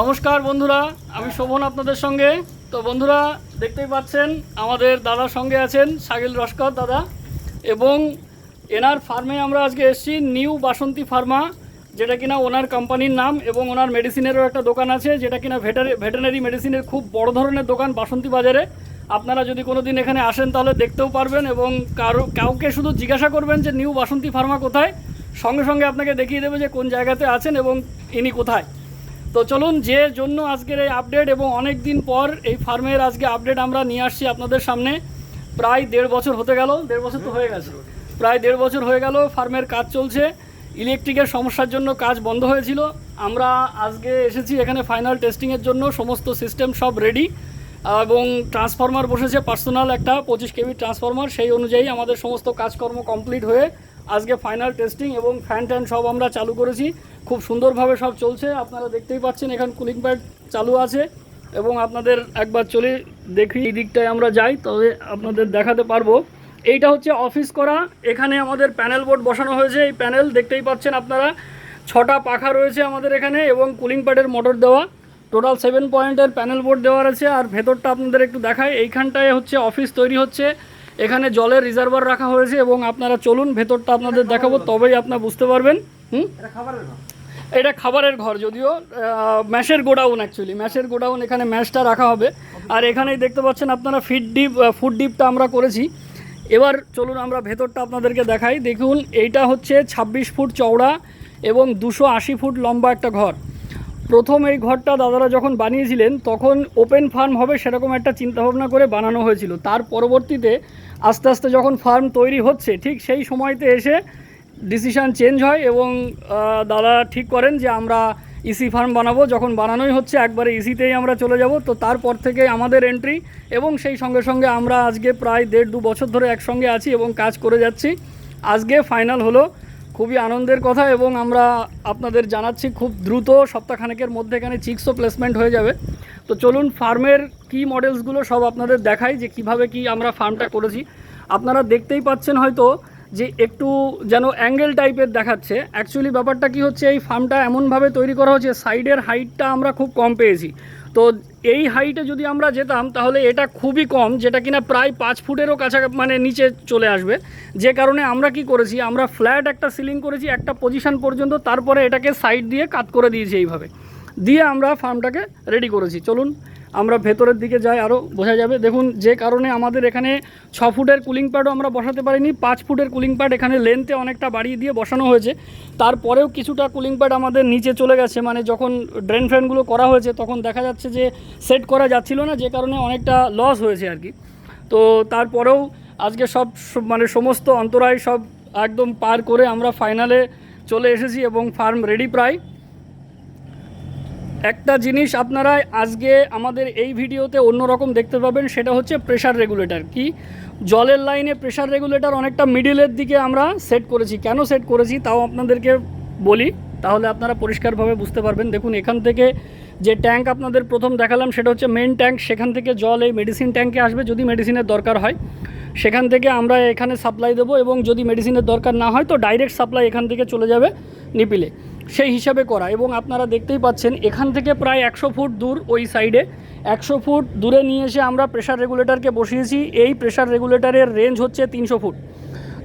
নমস্কার বন্ধুরা, আমি শোভন আপনাদের সঙ্গে। তো বন্ধুরা, দেখতেই পাচ্ছেন, আমাদের দাদার সঙ্গে আছেন সাগিল রস্কর দাদা এবং এনার ফার্মে আমরা আজকে এসেছি নিউ বাসন্তী ফার্মা, যেটা কিনা ওনার কোম্পানির নাম এবং ওনার মেডিসিনেরও একটা দোকান আছে, যেটা কিনা ভেটারি ভেটেনারি মেডিসিনের খুব বড় ধরনের দোকান বাসন্তী বাজারে। আপনারা যদি কোনো দিন এখানে আসেন তাহলে দেখতেও পারবেন এবং কারও, কাউকে শুধু জিজ্ঞাসা করবেন যে নিউ বাসন্তী ফার্মা কোথায়? সঙ্গে সঙ্গে আপনাকে দেখিয়ে দেবে যে কোন জায়গাতে আছেন এবং ইনি কোথায়। তো চলুন যে জন্য আজকের এই আপডেট এবং অনেক দিন পর এই ফার্মের আজকে আপডেট আমরা নিয়ে আসছি আপনাদের সামনে, প্রায় দেড় বছর হতে গেল, দেড় বছর তো হয়ে গেছে, প্রায় দেড় বছর হয়ে গেল ফার্মের কাজ চলছে ইলেকট্রিকের সমস্যার জন্য কাজ বন্ধ হয়েছিল, আমরা আজকে এসেছি এখানে ফাইনাল টেস্টিংয়ের জন্য, সমস্ত সিস্টেম সব রেডি এবং ট্রান্সফরমার বসেছে পার্সোনাল একটা পঁচিশ কেবি ট্রান্সফরমার সেই অনুযায়ী আমাদের সমস্ত কাজকর্ম কমপ্লিট হয়ে আজকে ফাইনাল টেস্টিং এবং ফ্যান ট্যান সব আমরা চালু করেছি। খুব সুন্দরভাবে সব চলছে, আপনারা দেখতেই পাচ্ছেন এখানে কুলিং প্যাড চালু আছে এবং আপনাদের একবার চলে দেখি এই দিকটায় আমরা যাই, তবে আপনাদের দেখাতে পারব। এইটা হচ্ছে অফিস করা, এখানে আমাদের প্যানেল বোর্ড বসানো হয়েছে। এই প্যানেল দেখতেই পাচ্ছেন আপনারা, ছটা পাখা রয়েছে আমাদের এখানে এবং কুলিং প্যাডের মোটর দেওয়া। টোটাল সেভেন পয়েন্টের প্যানেল বোর্ড দেওয়া আছে, আর ভেতরটা আপনাদের একটু দেখায় এইখানটায় হচ্ছে অফিস তৈরি হচ্ছে। এখানে জলের রিজার্ভার রাখা হয়েছে এবং আপনারা চলুন ভেতরটা আপনাদের দেখাবো তবেই আপনারা বুঝতে পারবেন। হুম? এটা খাবারের ঘর। যদিও ম্যাশের গোডাউন অ্যাকচুয়ালি ম্যাশের গোডাউন এখানে ম্যাশটা রাখা হবে। আর এখানেই দেখতে পাচ্ছেন আপনারা ফিড ডিপ ফুড ডিপটা আমরা করেছি। এবার চলুন আমরা ভেতরটা আপনাদেরকে দেখাই। দেখুন এইটা হচ্ছে ২৬ ফুট চওড়া এবং দুশো আশি ফুট লম্বা একটা ঘর। প্রথম এই ঘরটা দাদারা যখন বানিয়েছিলেন, তখন ওপেন ফার্ম হবে সেরকম একটা চিন্তাভাবনা করে বানানো হয়েছিল। তার পরবর্তীতে আস্তে আস্তে যখন ফার্ম তৈরি হচ্ছে, ঠিক সেই সময়তে এসে ডিসিশান চেঞ্জ হয় এবং দাদা ঠিক করেন যে আমরা ইসি ফার্ম বানাবো। যখন বানানোই হচ্ছে, একবারে ইসিতেই আমরা চলে যাব। তো তারপর থেকে আমাদের এন্ট্রি এবং সেই সঙ্গে সঙ্গে আমরা আজকে প্রায় দেড় দু বছর ধরে একসঙ্গে আছি এবং কাজ করে যাচ্ছি। আজকে ফাইনাল হলো খুবই আনন্দের কথা এবং আমরা আপনাদের জানাচ্ছি খুব দ্রুত সপ্তাহখানেকের মধ্যে এখানে চিক্সও প্লেসমেন্ট হয়ে যাবে। তো চলুন ফার্মের কি মডেলসগুলো সব আপনাদের দেখাই যে কীভাবে কি আমরা ফার্মটা করেছি। আপনারা দেখতেই পাচ্ছেন হয়তো যে একটু যেন অ্যাঙ্গেল টাইপের দেখাচ্ছে। অ্যাকচুয়ালি ব্যাপারটা কি হচ্ছে, এই ফার্মটা এমনভাবে তৈরি করা হচ্ছে সাইডের হাইটটা আমরা খুব কম পেয়েছি। তো এই হাইটে যদি আমরা যেতাম, তাহলে এটা খুবই কম, যেটা কিনা প্রায় পাঁচ ফুটেরও কাছা মানে নিচে চলে আসবে। যে কারণে আমরা কি করেছি, আমরা ফ্ল্যাট একটা সিলিং করেছি, একটা পজিশন পর্যন্ত, তারপরে এটাকে সাইড দিয়ে কাত করে দিয়েছি এইভাবে। দিয়ে আমরা ফার্মটাকে রেডি করেছি। চলুন আমরা ভেতরের দিকে যাই আরও বোঝা যাবে। দেখুন, যে কারণে আমাদের এখানে ছ ফুটের কুলিং প্যাডও আমরা বসাতে পারিনি, পাঁচ ফুটের কুলিং প্যাড এখানে লেন্থে অনেকটা বাড়িয়ে দিয়ে বসানো হয়েছে। তারপরেও কিছুটা কুলিং প্যাড আমাদের নিচে চলে গেছে মানে যখন ড্রেন ফ্যানগুলো করা হয়েছে, তখন দেখা যাচ্ছে যে সেট করা যাচ্ছিল না, যে কারণে অনেকটা লস হয়েছে আর কি। তো তারপরেও আজকে সব- মানে সমস্ত অন্তরায় সব একদম পার করে আমরা ফাইনালে চলে এসেছি এবং ফার্ম রেডি প্রায়। একটা জিনিস আপনারা আজকে আমাদের এই ভিডিওতে অন্যরকম দেখতে পাবেন, সেটা হচ্ছে প্রেশার রেগুলেটর কি? জলের লাইনে প্রেশার রেগুলেটর অনেকটা মিডিলের দিকে আমরা সেট করেছি। কেন সেট করেছি? তাও আপনাদেরকে বলি। তাহলে আপনারা পরিষ্কারভাবে বুঝতে পারবেন। দেখুন, এখান থেকে যে ট্যাঙ্ক আপনাদের প্রথম দেখালাম, সেটা হচ্ছে মেন ট্যাঙ্ক সেখান থেকে জল এই মেডিসিন ট্যাঙ্কে আসবে, যদি মেডিসিনের দরকার হয়। সেখান থেকে আমরা এখানে সাপ্লাই দেবো এবং যদি মেডিসিনের দরকার না হয় তো ডাইরেক্ট সাপ্লাই এখান থেকে চলে যাবে নিপিলে। সেই হিসাবে করা। এবং আপনারা দেখতেই পাচ্ছেন, এখান থেকে প্রায় একশো ফুট দূর ওই সাইডে একশো ফুট দূরে নিয়ে এসে আমরা প্রেশার রেগুলেটরকে বসিয়েছি। এই প্রেশার রেগুলেটরের রেঞ্জ হচ্ছে তিনশো ফুট।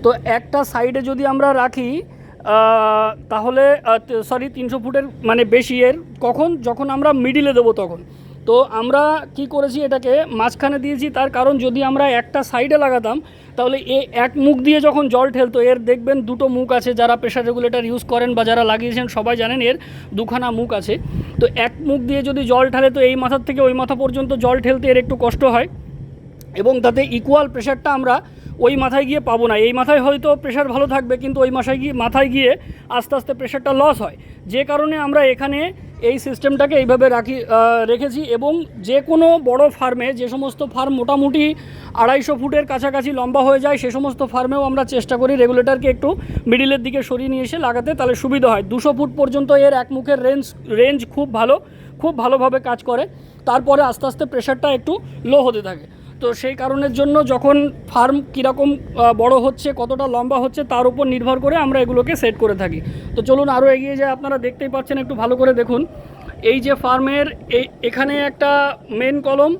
তো একটা সাইডে যদি আমরা রাখি তাহলে সরি তিনশো ফুটের মানে বেশি। এর কখন? যখন আমরা মিডিলে দেবো তখন। তো আমরা কি করেছি এটাকে মাঝখানে দিয়েছি, তার কারণ যদি আমরা একটা সাইডে লাগাতাম, তাহলে এ এক মুখ দিয়ে যখন জল ঠেলতো, এর দেখবেন দুটো মুখ আছে যারা প্রেশার রেগুলেটর ইউজ করেন বা যারা লাগিয়েছেন, সবাই জানেন এর দুখানা মুখ আছে। তো এক মুখ দিয়ে যদি জল ঠেলে, তো এই মাথার থেকে ওই মাথা পর্যন্ত জল ঠেলতে এর একটু কষ্ট হয়। এবং তাতে ইকুয়াল প্রেশারটা আমরা ওই মাথায় গিয়ে পাবো না। এই মাথায় হয়তো প্রেশার ভালো থাকবে, কিন্তু ওই মাথায় গিয়ে মাথায় গিয়ে আস্তে আস্তে প্রেশারটা লস হয়। যে কারণে আমরা এখানে এই সিস্টেমটাকে এইভাবে রাখি রেখেছি এবং যে কোনো বড় ফার্মে যে সমস্ত ফার্ম মোটামুটি আড়াইশো ফুটের কাছাকাছি লম্বা হয়ে যায়, সে সমস্ত ফার্মেও আমরা চেষ্টা করি রেগুলেটরকে একটু মিডিলের দিকে সরিয়ে নিয়ে এসে লাগাতে, তাহলে সুবিধা হয়। দুশো ফুট পর্যন্ত এর এক মুখের রেঞ্জ রেঞ্জ খুব ভালো, খুব ভালোভাবে কাজ করে। তারপরে আস্তে আস্তে প্রেশারটা একটু লো হতে থাকে। তো সেই কারণের জন্য যখন ফার্ম কীরকম বড় হচ্ছে, কতটা লম্বা হচ্ছে, তার উপর নির্ভর করে আমরা এগুলোকে সেট করে থাকি। তো চলুন আরও এগিয়ে যায় আপনারা দেখতেই পাচ্ছেন, একটু ভালো করে দেখুন। এই যে ফার্মের, এই, এখানে একটা মেন কলম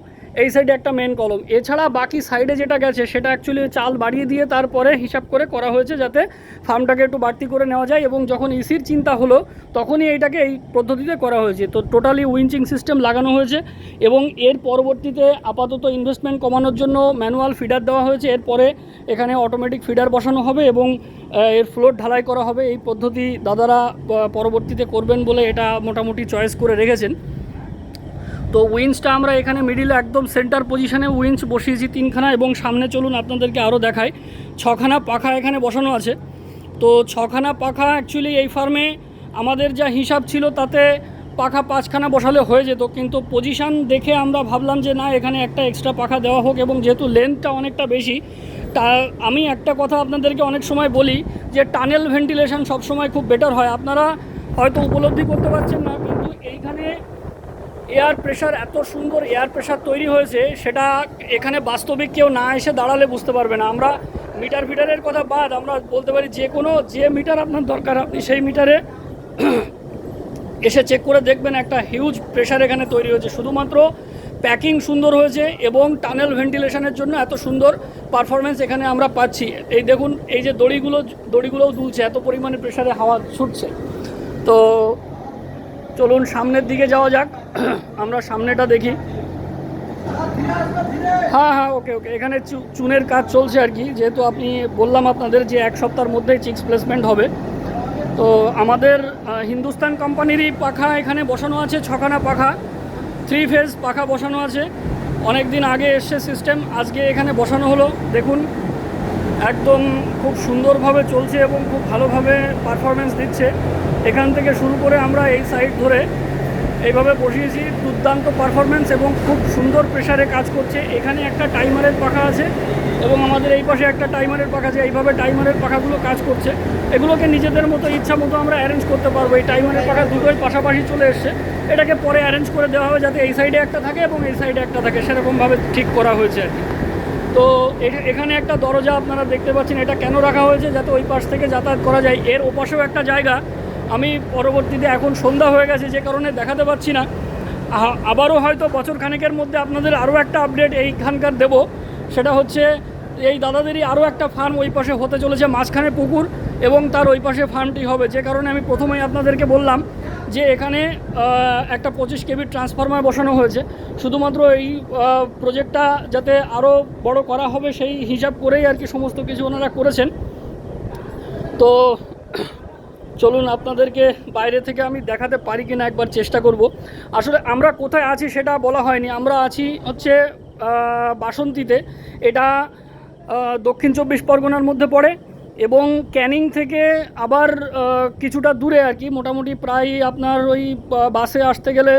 এই সাইডে একটা মেন কলম। এছাড়া বাকি সাইডে যেটা গেছে, সেটা অ্যাকচুয়ালি চাল বাড়িয়ে দিয়ে তারপরে হিসাব করে করা হয়েছে যাতে ফার্মটাকে একটু বাড়তি করে নেওয়া যায় এবং যখন ইসির চিন্তা হলো, তখনই এইটাকে এই পদ্ধতিতে করা হয়েছে। তো টোটালি উইঞ্চিং সিস্টেম লাগানো হয়েছে এবং এর পরবর্তীতে আপাতত ইনভেস্টমেন্ট কমানোর জন্য ম্যানুয়াল ফিডার দেওয়া হয়েছে। এরপরে এখানে অটোমেটিক ফিডার বসানো হবে এবং এর ফ্লোর ঢালাই করা হবে। এই পদ্ধতি দাদারা পরবর্তীতে করবেন বলে এটা মোটামুটি চয়েস করে রেখেছেন। তো উইন্সটা আমরা এখানে মিডিলে একদম সেন্টার পজিশনে উইন্স বসিয়েছি তিনখানা এবং সামনে চলুন আপনাদেরকে আরও দেখাই। ছখানা পাখা এখানে বসানো আছে। তো ছখানা পাখা অ্যাকচুয়ালি এই ফার্মে আমাদের যা হিসাব ছিল তাতে পাখা পাঁচখানা বসালে হয়ে যেত। কিন্তু পজিশন দেখে আমরা ভাবলাম যে না, এখানে একটা এক্সট্রা পাখা দেওয়া হোক এবং যেহেতু লেন্থটা অনেকটা বেশি, তা আমি একটা কথা আপনাদেরকে অনেক সময় বলি যে টানেল ভেন্টিলেশন সবসময় খুব বেটার হয়। আপনারা হয়তো উপলব্ধি করতে পারছেন না, কিন্তু এইখানে এয়ার প্রেশার, এত সুন্দর এয়ার প্রেশার তৈরি হয়েছে, সেটা এখানে বাস্তবিক কেউ না এসে দাঁড়ালে বুঝতে পারবে না। আমরা মিটার ফিটারের কথা বাদ, আমরা বলতে পারি যে কোনো, যে মিটার আপনার দরকার, আপনি সেই মিটারে এসে চেক করে দেখবেন একটা হিউজ প্রেশার এখানে তৈরি হয়েছে। শুধুমাত্র প্যাকিং সুন্দর হয়েছে এবং টানেল ভেন্টিলেশনের জন্য এত সুন্দর পারফরমেন্স এখানে আমরা পাচ্ছি। এই দেখুন, এই যে দড়িগুলো, দড়িগুলোও দুলছে, এত পরিমাণে প্রেশারে হাওয়া ছুটছে। তো চলুন সামনের দিকে যাওয়া যাক। আমরা সামনেটা দেখি। হ্যাঁ হ্যাঁ ওকে ওকে। এখানে চুনের কাজ চলছে আর কি। যেহেতু আপনি বললাম আপনাদের যে এক সপ্তাহের মধ্যেই চিক্স প্লেসমেন্ট হবে। তো আমাদের হিন্দুস্তান কোম্পানিরই পাখা এখানে বসানো আছে, ছখানা পাখা। থ্রি ফেজ পাখা বসানো আছে। অনেক দিন আগে এসছে সিস্টেম, আজকে এখানে বসানো হলো। দেখুন, একদম খুব সুন্দরভাবে চলছে এবং খুব ভালোভাবে পারফরমেন্স দিচ্ছে। এখান থেকে শুরু করে আমরা এই সাইড ধরে এইভাবে বসিয়েছি। দুর্দান্ত পারফরমেন্স এবং খুব সুন্দর প্রেশারে কাজ করছে। এখানে একটা টাইমারের পাখা আছে এবং আমাদের এই পাশে একটা টাইমারের পাখা আছে। এইভাবে টাইমারের পাখাগুলো কাজ করছে। এগুলোকে নিজেদের মতো ইচ্ছা মতো আমরা অ্যারেঞ্জ করতে পারব। এই টাইমারের পাখা দুটোই পাশাপাশি চলে এসছে। এটাকে পরে অ্যারেঞ্জ করে দেওয়া হবে যাতে এই সাইডে একটা থাকে এবং এই সাইডে একটা থাকে। সেরকমভাবে ঠিক করা হয়েছে তো এখা- এখানে একটা দরজা আপনারা দেখতে পাচ্ছেন। এটা কেন রাখা হয়েছে? যাতে ওই পাশ থেকে যাতায়াত করা যায়। এর ওপাশেও একটা জায়গা। আমি পরবর্তীতে এখন সন্ধ্যা হয়ে গেছে, যে কারণে দেখাতে পাচ্ছি না। আবারও হয়তো বছর খানেকের মধ্যে আপনাদের আরও একটা আপডেট এইখানকার দেব। সেটা হচ্ছে, এই দাদাদেরই আরও একটা ফার্ম ওই পাশে হতে চলেছে, মাঝখানে পুকুর এবং তার ওই পাশে ফার্মটি হবে। যে কারণে আমি প্রথমেই আপনাদেরকে বললাম যে এখানে একটা পঁচিশ কেবির ট্রান্সফরমার বসানো হয়েছে। শুধুমাত্র এই প্রজেক্টটা যাতে আরও বড় করা হবে সেই হিসাব করেই আর কি সমস্ত কিছু ওনারা করেছেন। তো চলুন আপনাদেরকে বাইরে থেকে আমি দেখাতে পারি কিনা একবার চেষ্টা করব। আসলে আমরা কোথায় আছি সেটা বলা হয়নি। আমরা আছি হচ্ছে বাসন্তীতে। এটা দক্ষিণ চব্বিশ পরগনার মধ্যে পড়ে এবং ক্যানিং থেকে আবার কিছুটা দূরে আর কি। মোটামুটি প্রায় আপনার ওই বাসে আসতে গেলে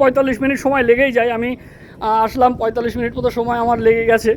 পঁয়তাল্লিশ মিনিট সময় লেগেই যায়। আমি আসলাম পঁয়তাল্লিশ মিনিট মতো সময় আমার লেগে গেছে।